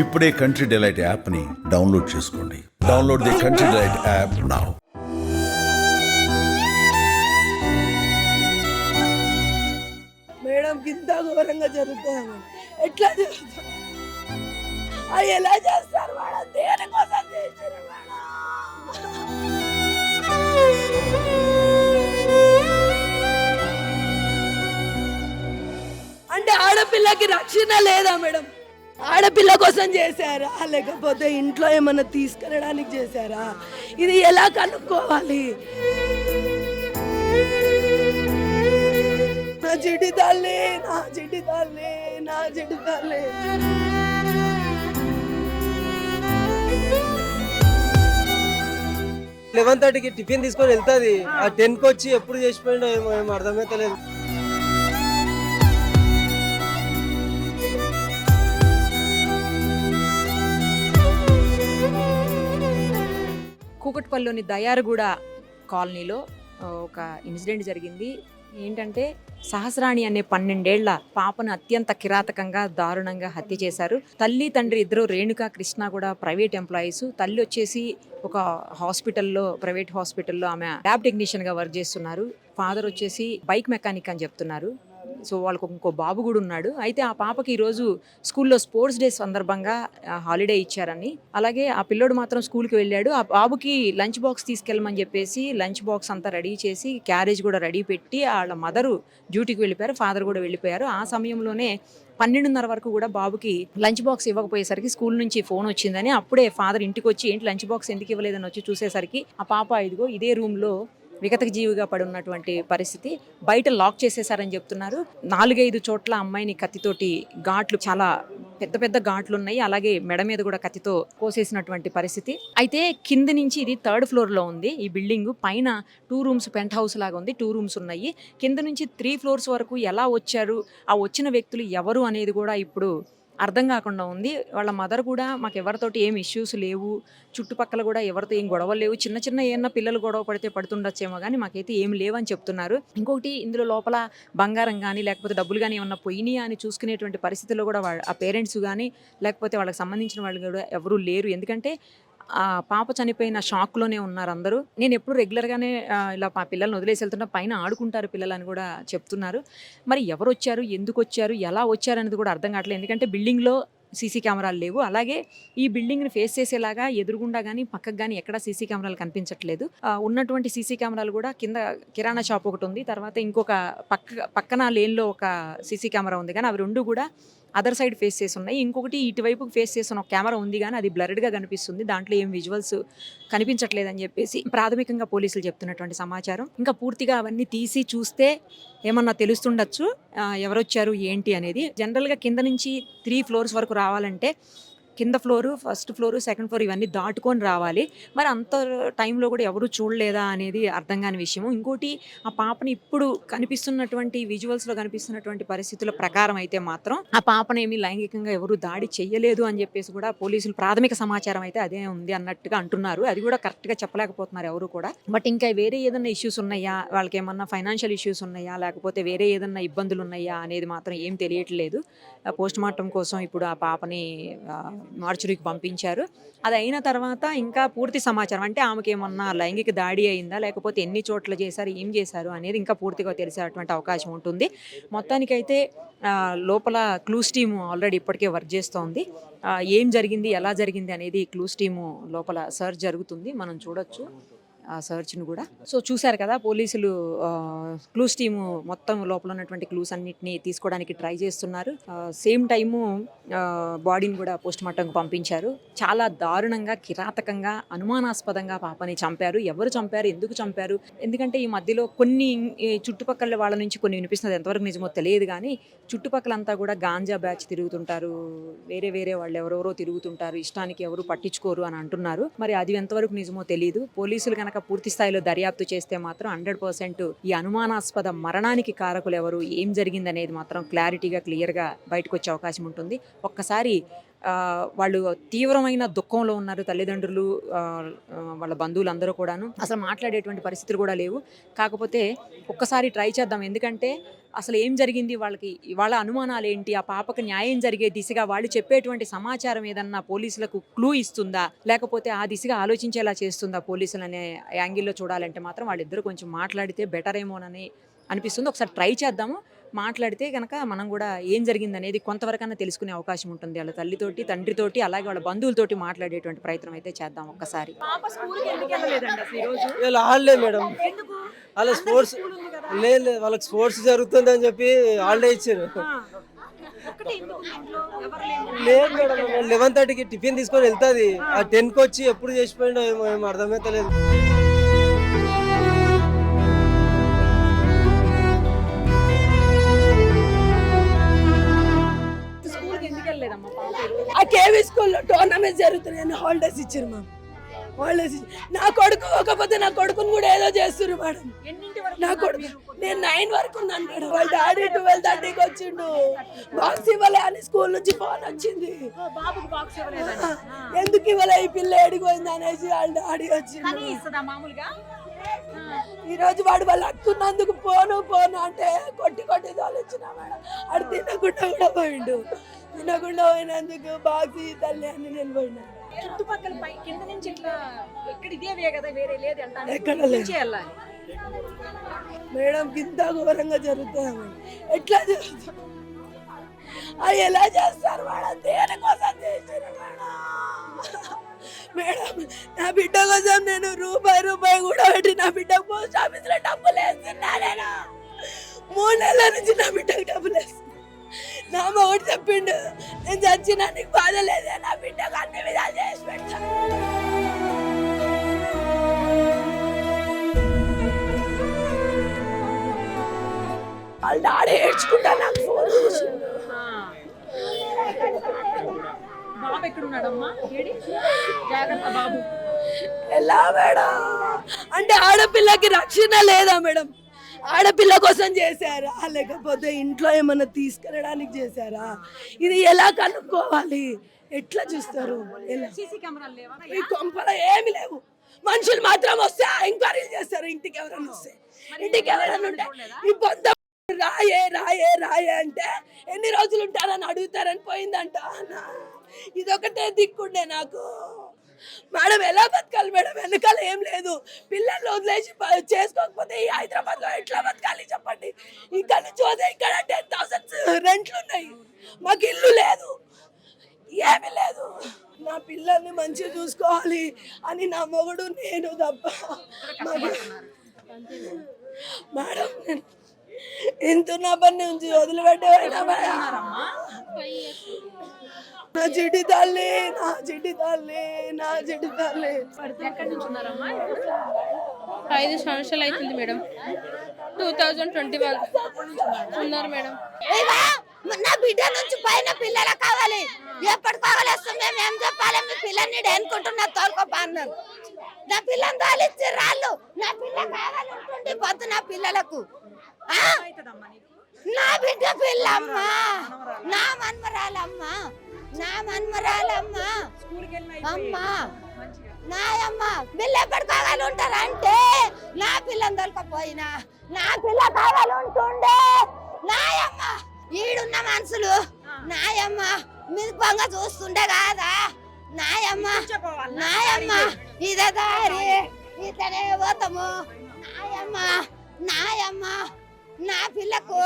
ఇప్పుడే country delight యాప్ని download చేసుకోండి. Download the Country Delight app now madam ఇంత ఘోరంగా జరుగుతుంది. ఎట్లా జరుగుతుంది? అది ఎలా చేస్తారు మేడం? దేనికోసం చేశారు అంటే ఆడపిల్లకి రక్షణ లేదా మేడం? ఆడపిల్ల కోసం చేశారా? లేకపోతే ఇంట్లో ఏమన్నా తీసుకెళ్ళడానికి చేశారా? ఇది ఎలా కనుక్కోవాలి? నా చిటి తల్లి నా చిటి తల్లి నా చిటి తల్లి. లెవెన్ థర్టీకి టిఫిన్ తీసుకొని వెళ్తుంది. ఆ టెన్కి వచ్చి ఎప్పుడు చేసిపోయిండో ఏమో ఏమో అర్థమైతే కూకట్పల్లిలోని దయారుగూడ కాలనీలో ఒక ఇన్సిడెంట్ జరిగింది. ఏంటంటే సహస్రాణి అనే పన్నెండేళ్ళ పాపను అత్యంత కిరాతకంగా దారుణంగా హత్య చేశారు. తల్లి తండ్రి ఇద్దరు రేణుక కృష్ణ కూడా ప్రైవేట్ ఎంప్లాయీస్. తల్లి వచ్చేసి ఒక హాస్పిటల్లో ప్రైవేట్ హాస్పిటల్లో ఆమె ల్యాబ్ టెక్నీషియన్గా వర్క్ చేస్తున్నారు. ఫాదర్ వచ్చేసి బైక్ మెకానిక్ అని చెప్తున్నారు. సో వాళ్ళకు ఇంకో బాబు కూడా ఉన్నాడు. అయితే ఆ పాపకి ఈరోజు స్కూల్లో స్పోర్ట్స్ డే సందర్భంగా హాలిడే ఇచ్చారని. అలాగే ఆ పిల్లోడు మాత్రం స్కూల్కి వెళ్ళాడు. ఆ బాబుకి లంచ్ బాక్స్ తీసుకెళ్ళమని చెప్పేసి లంచ్ బాక్స్ అంతా రెడీ చేసి క్యారేజ్ కూడా రెడీ పెట్టి వాళ్ళ మదరు డ్యూటీకి వెళ్ళిపోయారు ఫాదర్ కూడా వెళ్ళిపోయారు. ఆ సమయంలోనే పన్నెండున్నర వరకు కూడా బాబుకి లంచ్ బాక్స్ ఇవ్వకపోయేసరికి స్కూల్ నుంచి ఫోన్ వచ్చిందని అప్పుడే ఫాదర్ ఇంటికి వచ్చి ఏంటి లంచ్ బాక్స్ ఎందుకు ఇవ్వలేదని వచ్చి చూసేసరికి ఆ పాప ఇదిగో ఇదే రూమ్లో విగతక జీవిగా పడి ఉన్నటువంటి పరిస్థితి బయట లాక్ చేసేసారని చెప్తున్నారు. నాలుగైదు చోట్ల అమ్మాయిని కత్తితోటి ఘాట్లు చాలా పెద్ద పెద్ద ఘాట్లు ఉన్నాయి అలాగే మెడ మీద కూడా కత్తితో కోసేసినటువంటి పరిస్థితి. అయితే కింద నుంచి ఇది థర్డ్ ఫ్లోర్లో ఉంది. ఈ బిల్డింగ్ పైన టూ రూమ్స్ పెంట్ హౌస్ లాగా ఉంది. టూ రూమ్స్ ఉన్నాయి. కింద నుంచి త్రీ ఫ్లోర్స్ వరకు ఎలా వచ్చారు? ఆ వచ్చిన వ్యక్తులు ఎవరు అనేది కూడా ఇప్పుడు అర్థం కాకుండా ఉంది. వాళ్ళ మదర్ కూడా మాకు ఎవరితోటి ఏం ఇష్యూస్ లేవు. చుట్టుపక్కల కూడా ఎవరితో ఏం గొడవలు లేవు. చిన్న చిన్న ఏమన్నా పిల్లలు గొడవ పడితే పడుతుండొచ్చేమో కానీ మాకైతే ఏం లేవని చెప్తున్నారు. ఇంకొకటి ఇందులో లోపల బంగారం కానీ లేకపోతే డబ్బులు కానీ ఏమన్నా పోయినాయా అని చూసుకునేటువంటి పరిస్థితుల్లో కూడా ఆ పేరెంట్స్ కానీ లేకపోతే వాళ్ళకి సంబంధించిన వాళ్ళు కూడా ఎవరూ లేరు. ఎందుకంటే ఆ పాప చనిపోయిన షాక్లోనే ఉన్నారు అందరూ. నేను ఎప్పుడు రెగ్యులర్గానే ఇలా మా పిల్లల్ని వదిలేసి వెళ్తున్నా పైన ఆడుకుంటారు పిల్లలు అని కూడా చెప్తున్నారు. మరి ఎవరు వచ్చారు? ఎందుకు వచ్చారు? ఎలా వచ్చారు అనేది కూడా అర్థం కావట్లేదు. ఎందుకంటే బిల్డింగ్లో సీసీ కెమెరాలు లేవు. అలాగే ఈ బిల్డింగ్ని ఫేస్ చేసేలాగా ఎదురుగుండా కానీ పక్కకు కానీ ఎక్కడ సీసీ కెమెరాలు కనిపించట్లేదు. ఉన్నటువంటి సీసీ కెమెరాలు కూడా కింద కిరాణా షాప్ ఒకటి ఉంది. తర్వాత ఇంకొక పక్క పక్కన లేన్లో ఒక సీసీ కెమెరా ఉంది. కానీ అవి రెండు కూడా అదర్ సైడ్ ఫేస్ చేసి ఉన్నాయి ఇంకొకటి ఇటువైపు ఫేస్ చేసిన ఒక కెమెరా ఉంది కానీ అది బ్లర్డ్గా కనిపిస్తుంది. దాంట్లో ఏం విజువల్స్ కనిపించట్లేదని చెప్పేసి ప్రాథమికంగా పోలీసులు చెప్తున్నటువంటి సమాచారం. ఇంకా పూర్తిగా అవన్నీ తీసి చూస్తే ఏమన్నా తెలుస్తుండొచ్చు. ఎవరొచ్చారు ఏంటి అనేది. జనరల్గా కింద నుంచి త్రీ ఫ్లోర్స్ వరకు రావాలంటే కింద floor first floor second floor ఇవన్నీ దాటుకొని రావాలి. మరి అంత టైంలో కూడా ఎవరు చూడలేదా అనేది అర్థం కాని విషయము. ఇంకోటి ఆ పాపని ఇప్పుడు కనిపిస్తున్నటువంటి విజువల్స్లో కనిపిస్తున్నటువంటి పరిస్థితుల ప్రకారం అయితే మాత్రం ఆ పాపనేమి లైంగికంగా ఎవరు దాడి చేయలేదు అని చెప్పేసి కూడా పోలీసులు ప్రాథమిక సమాచారం అయితే అదే ఉంది అన్నట్టుగా అంటున్నారు. అది కూడా కరెక్ట్గా చెప్పలేకపోతున్నారు ఎవరు కూడా. బట్ ఇంకా వేరే ఏదైనా ఇష్యూస్ ఉన్నాయా? వాళ్ళకి ఏమన్నా ఫైనాన్షియల్ ఇష్యూస్ ఉన్నాయా? లేకపోతే వేరే ఏదైనా ఇబ్బందులు ఉన్నాయా అనేది మాత్రం ఏం తెలియట్లేదు. పోస్ట్ మార్టం కోసం ఇప్పుడు ఆ పాపని మార్చురీకి పంపించారు. అది అయిన తర్వాత ఇంకా పూర్తి సమాచారం అంటే ఆమెకి ఏమన్నా లైంగిక దాడి అయిందా లేకపోతే ఎన్ని చోట్ల చేశారు ఏం చేశారు అనేది ఇంకా పూర్తిగా తెలిసేటువంటి అవకాశం ఉంటుంది. మొత్తానికైతే లోపల క్లూస్ టీము ఆల్రెడీ ఇప్పటికే వర్క్ చేస్తోంది. ఏం జరిగింది ఎలా జరిగింది అనేది క్లూస్ టీము లోపల సర్చ్ జరుగుతుంది. మనం చూడొచ్చు. ఆ సర్చ్ను కూడా. సో చూశారు కదా పోలీసులు క్లూస్ టీము మొత్తం లోపల ఉన్నటువంటి క్లూస్ అన్నిటిని తీసుకోవడానికి ట్రై చేస్తున్నారు. సేమ్ టైము బాడీని కూడా పోస్ట్ మార్టంకు పంపించారు. చాలా దారుణంగా కిరాతకంగా అనుమానాస్పదంగా పాపని చంపారు. ఎవరు చంపారు? ఎందుకు చంపారు? ఎందుకంటే ఈ మధ్యలో కొన్ని ఈ చుట్టుపక్కల వాళ్ళ నుంచి కొన్ని వినిపిస్తున్నది ఎంతవరకు నిజమో తెలియదు కానీ చుట్టుపక్కలంతా కూడా గాంజా బ్యాచ్ తిరుగుతుంటారు. వేరే వేరే వాళ్ళు ఎవరెవరో తిరుగుతుంటారు. ఇష్టానికి ఎవరు పట్టించుకోరు అని అంటున్నారు. మరి అది ఎంతవరకు నిజమో తెలియదు పోలీసులు కనుక పూర్తి స్థాయిలో దర్యాప్తు చేస్తే మాత్రం హండ్రెడ్ పర్సెంట్ ఈ అనుమానాస్పద మరణానికి కారకులు ఎవరు? ఏం జరిగిందనేది మాత్రం క్లారిటీగా క్లియర్గా బయటకు వచ్చే అవకాశం ఉంటుంది. ఒక్కసారి వాళ్ళు తీవ్రమైన దుఃఖంలో ఉన్నారు తల్లిదండ్రులు వాళ్ళ బంధువులు అందరూ కూడాను. అసలు మాట్లాడేటువంటి పరిస్థితులు కూడా లేవు. కాకపోతే ఒక్కసారి ట్రై చేద్దాం. ఎందుకంటే అసలు ఏం జరిగింది? వాళ్ళకి వాళ్ళ అనుమానాలు ఏంటి? ఆ పాపకు న్యాయం జరిగే దిశగా వాళ్ళు చెప్పేటువంటి సమాచారం ఏదన్నా పోలీసులకు క్లూ ఇస్తుందా? లేకపోతే ఆ దిశగా ఆలోచించేలా చేస్తుందా పోలీసులు అనే యాంగిల్లో చూడాలంటే మాత్రం వాళ్ళిద్దరు కొంచెం మాట్లాడితే బెటర్ ఏమోనని అనిపిస్తుంది. ఒకసారి ట్రై చేద్దాము. మాట్లాడితే కనుక మనం కూడా ఏం జరిగింది అనేది కొంతవరకన్నా తెలుసుకునే అవకాశం ఉంటుంది. వాళ్ళ తల్లితోటి తండ్రితోటి అలాగే వాళ్ళ బంధువులతోటి మాట్లాడేటువంటి ప్రయత్నం అయితే చేద్దాం ఒక్కసారి. మేడం. వాళ్ళ స్పోర్ట్స్ లేదు లేదు వాళ్ళకి స్పోర్ట్స్ జరుగుతుంది అని చెప్పి హాలిడే ఇచ్చారు. లేదు మేడం లెవెన్ థర్టీకి టిఫిన్ తీసుకొని వెళ్తుంది. ఆ టెన్కి వచ్చి ఎప్పుడు చేసిపోయిండో ఏమో ఏమో అర్థమైతే లేదు ఆ కేవీ స్కూల్లో టోర్నమెంట్ జరుగుతున్నాయని హాలిడేస్ ఇచ్చారు మ్యామ్ హాలిడేస్ నా కొడుకు కాకపోతే నా కొడుకుని కూడా ఏదో చేస్తున్నారు మేడం. నా కొడుకు నేను నైన్ వరకు ఉన్నాను మేడం. వాళ్ళ డాడీ ట్వెల్వ్ థర్టీకి వచ్చిండు. బాక్స్ ఇవ్వలే అని స్కూల్ నుంచి ఫోన్ వచ్చింది. ఎందుకు ఇవ్వలే? ఈ పిల్ల ఏడిపోయింది అనేసి వాళ్ళ డాడీ వచ్చిండు. మామూలుగా? ఈ రోజు వాడు వాళ్ళు అక్కున్నందుకు పోను పోను అంటే కొట్టి కొట్టి తోలిచ్చిన మేడం. ఆడు తినకుండా కూడా పోయిండు. తినకుండా పోయినందుకు బాక్స్ తల్లి అని పోయినా చుట్టుపక్కల పై కింద నుంచి ఇట్లా ఎక్కడ ఇదే వే కదా వేరే లేదు. ఎక్కడ వెళ్ళాలి మేడం ఇంత ఘోరంగా జరుగుతుంది ఎట్లా జరుగుతుంది? అది ఎలా చేస్తారు మేడం? దేనికోసం చేశారు మేడం? మేడం నా బిడ్డ కోసం నేను రూపాయి రూపాయి కూడా పెట్టి నా బిడ్డ పోస్ట్ ఆఫీస్లో డబ్బులు వేస్తున్నా నేను. మూడు నెలల నుంచి నా బిడ్డకు డబ్బులు వేస్తున్నా. నా మొగుడు చెప్పిండు. నేను చచ్చినా నీకు బాధ లేదే నా బిడ్డకు అన్ని విధాలు చేసి పెడతా. వాళ్ళ డాడీ ఏడ్చుకుంటా నాకు ఫోన్ చేసిండు బాబు ఎక్కడ ఉన్నాడమ్మా ఏడి? జాగ్రత్త బాబు. ఎలా మేడం? అంటే ఆడపిల్లకి రక్షణ లేదా మేడం? ఆడపిల్ల కోసం చేశారా? లేకపోతే ఇంట్లో ఏమన్నా తీసుకెళ్ళడానికి చేశారా? ఇది ఎలా కనుక్కోవాలి? ఎట్లా చూస్తారు? ఈ కొంపల ఏమి లేవు. మనుషులు మాత్రం వస్తే ఎంక్వైరీలు చేస్తారు. ఇంటికి ఎవరైనా వస్తే. ఇంటికి ఎవరైనా ఉంటే ఈ పొంద రాయే రాయే రాయే అంటే ఎన్ని రోజులు ఉంటారని అడుగుతారని పోయిందంట ఇదొకటే దిక్కుండే నాకు. మేడం ఎలా బతకాలి మేడం? వెనకాల ఏం లేదు. పిల్లల్ని వదిలేసి చేసుకోకపోతే ఈ హైదరాబాద్లో ఎట్లా బతకాలి చెప్పండి? ఇక్కడ నుంచి పోతే ఇక్కడ టెన్ థౌసండ్స్ రెంట్లు ఉన్నాయి మాకు ఇల్లు లేదు. ఏమీ లేదు. నా పిల్లల్ని మంచిగా చూసుకోవాలి అని నా మొగుడు నేను తప్ప. మేడం పని నుంచి వదిలిపెట్టేవాడినా మేడం నా చిటి తల్లి నా చిటి తల్లి నా చిటి తల్లి. ఐదు సంవత్సరాలు అవుతుంది madam. Two thousand twenty one ఉన్నారు మేడం. నా బిడ్డ నుంచి పైన పిల్లల కావాలి. ఎప్పటి కావాలి వస్తాం మేము చెప్పాలి? మీ పిల్లని అనుకుంటున్నా తోలుకోపా అన్నారు నా పిల్లని తోలిచ్చి రాళ్ళు. నా పిల్ల కావాలి పొద్దు నా పిల్లలకు? నా బిడ్డ పిల్లమ్మ నా మన్మరాలమ్మ. నా మన్మరాలమ్మ. అమ్మా. నాయమ్మ పిల్ల ఎప్పటి కావాలి ఉంటారు అంటే నా పిల్లని దొరకపోయినా నా పిల్ల కావాలి ఉంటుండే నాయమ్మ ఈడున్న మనుషులు నాయమ్మ మిరపంగా చూస్తుండే కాదా? నాయమ్మ నాయమ్మ ఇదే దారి. ఇతనే పోతాము. నాయమ్మ నాయమ్మ. నా పిల్లకు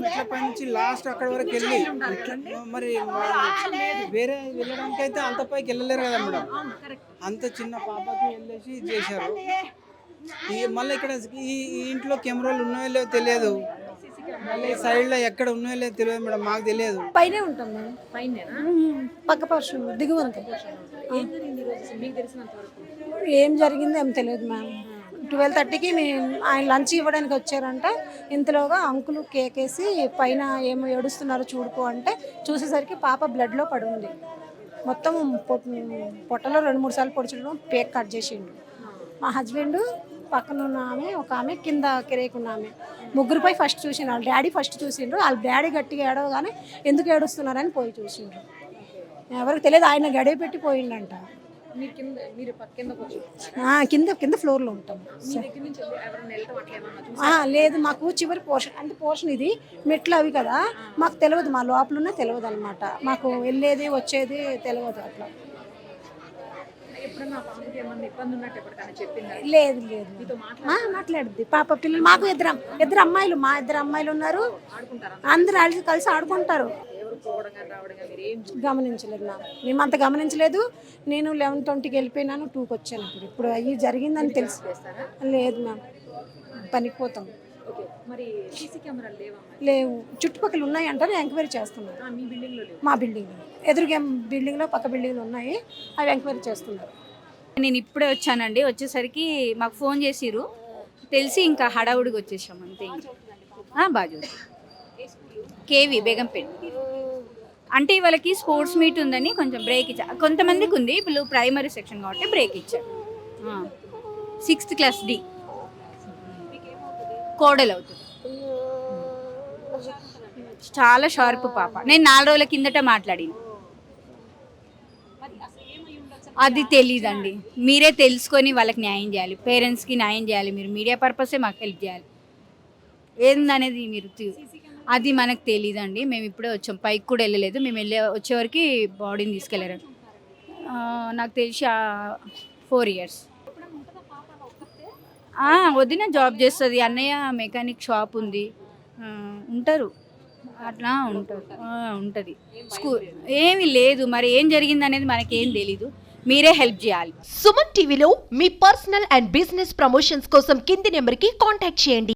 మెట్ల పై నుంచి లాస్ట్ అక్కడ వరకు వెళ్ళి. మరి వేరే వెళ్ళడానికి అయితే అంత పైకి వెళ్ళలేరు కదా మేడం. అంత చిన్న పాపకి వెళ్ళేసి ఇది చేశారు. ఈ మళ్ళీ ఇక్కడ ఈ ఇంట్లో కెమెరాలు ఉన్నాయో లేవో తెలియదు. మళ్ళీ సైడ్లో ఎక్కడ ఉన్నాయో లేదో తెలియదు మేడం మాకు తెలియదు. పైనే ఉంటాం మేము పైన పక్క పర్షన్ దిగువంత ఏం జరిగింది ఏం జరిగిందో ఏం తెలియదు మ్యామ్ ట్వెల్వ్ థర్టీకి మేము ఆయన లంచ్ ఇవ్వడానికి వచ్చారంట. ఇంతలోగా అంకులు కేక్ వేసి పైన ఏమో ఏడుస్తున్నారో చూడుకో అంటే చూసేసరికి పాప బ్లడ్లో పడి ఉంది మొత్తం పొట్ పొట్టలో రెండు మూడు సార్లు పొడిచడం పేక్ కట్ చేసిండు. మా హస్బెండ్ పక్కన ఉన్న ఆమె ఒక ఆమె కింద కిరేకున్న ఆమె. ముగ్గురిపై ఫస్ట్ చూసిండు. వాళ్ళ డాడీ ఫస్ట్ చూసిండ్రు వాళ్ళ డాడీ గట్టిగా ఏడవగానే ఎందుకు ఏడుస్తున్నారని పోయి చూసిండ్రు ఎవరికి తెలియదు ఆయన గడియ పెట్టి పోయిండంట. మీరు కింద మీరు కింద ఫ్లోర్లో ఉంటాం. లేదు మాకు చివరి పోర్షన్ అంటే పోర్షన్ ఇది మెట్లు అవి కదా మాకు తెలియదు మా లోపల ఉన్న తెలియదు అనమాట మాకు వెళ్ళేది వచ్చేది తెలియదు అట్లా. లేదు లేదు. మాట్లాడుద్ది. పాప పిల్లలు మాకు ఇద్దరు ఇద్దరు అమ్మాయిలు మా ఇద్దరు అమ్మాయిలు ఉన్నారు. అందరు కలిసి ఆడుకుంటారు. గమనించలేదు నా. మేము అంత గమనించలేదు. నేను లెవెన్ ట్వంటీకి వెళ్ళిపోయినాను టూకి వచ్చాను ఇప్పుడు. ఇప్పుడు అయ్యి జరిగిందని తెలిసి. లేదు మ్యామ్. పనికి పోతాం ఓకే. మరి సీసీ కెమెరాలు లేవా చుట్టుపక్కల ఉన్నాయి అంటారు ఎంక్వైరీ చేస్తున్నారు ఆ, మీ బిల్డింగ్లో లేవు. మా బిల్డింగ్. ఎదురుగా బిల్డింగ్లో పక్క బిల్డింగ్లు ఉన్నాయి. అవి ఎంక్వైరీ చేస్తున్నారు. నేను ఇప్పుడే వచ్చానండి. వచ్చేసరికి మాకు ఫోన్ చేసిర్రు. తెలిసి ఇంకా హడావుడికి వచ్చేసాం అంతే. బాగా. కేవి బేగంపేట. అంటే వాళ్ళకి స్పోర్ట్స్ మీట్ ఉందని కొంచెం బ్రేక్ ఇచ్చా. కొంతమందికి ఉంది ఇప్పుడు ప్రైమరీ సెక్షన్ కాబట్టి బ్రేక్ ఇచ్చారు సిక్స్త్ క్లాస్ డి కోడలు అవుతుంది. చాలా షార్ప్ పాప. నేను నాలుగు రోజుల కిందట మాట్లాడిన. అది తెలీదండి. మీరే తెలుసుకొని వాళ్ళకి న్యాయం చేయాలి. పేరెంట్స్కి న్యాయం చేయాలి. మీరు మీడియా పర్పసే మాకు హెల్ప్ చేయాలి. ఏందనేది మీరు అది మనకు తెలియదండి మేము ఇప్పుడే వచ్చాం. పైకి కూడా వెళ్ళలేదు. మేము వెళ్ళే వచ్చేవరకు బాడీని తీసుకెళ్ళారు. నాకు తెలిసి ఫోర్ ఇయర్స్ వదిన జాబ్ చేస్తుంది. అన్నయ్య మెకానిక్ షాప్ ఉంది. ఉంటారు. అట్లా ఉంటారు. ఉంటుంది. స్కూల్ ఏమీ లేదు. మరి ఏం జరిగింది అనేది మనకేం తెలీదు. మీరే హెల్ప్ చేయాలి. సుమన్ టీవీలో మీ పర్సనల్ అండ్ బిజినెస్ ప్రమోషన్స్ కోసం కింది నెంబర్కి కాంటాక్ట్ చేయండి.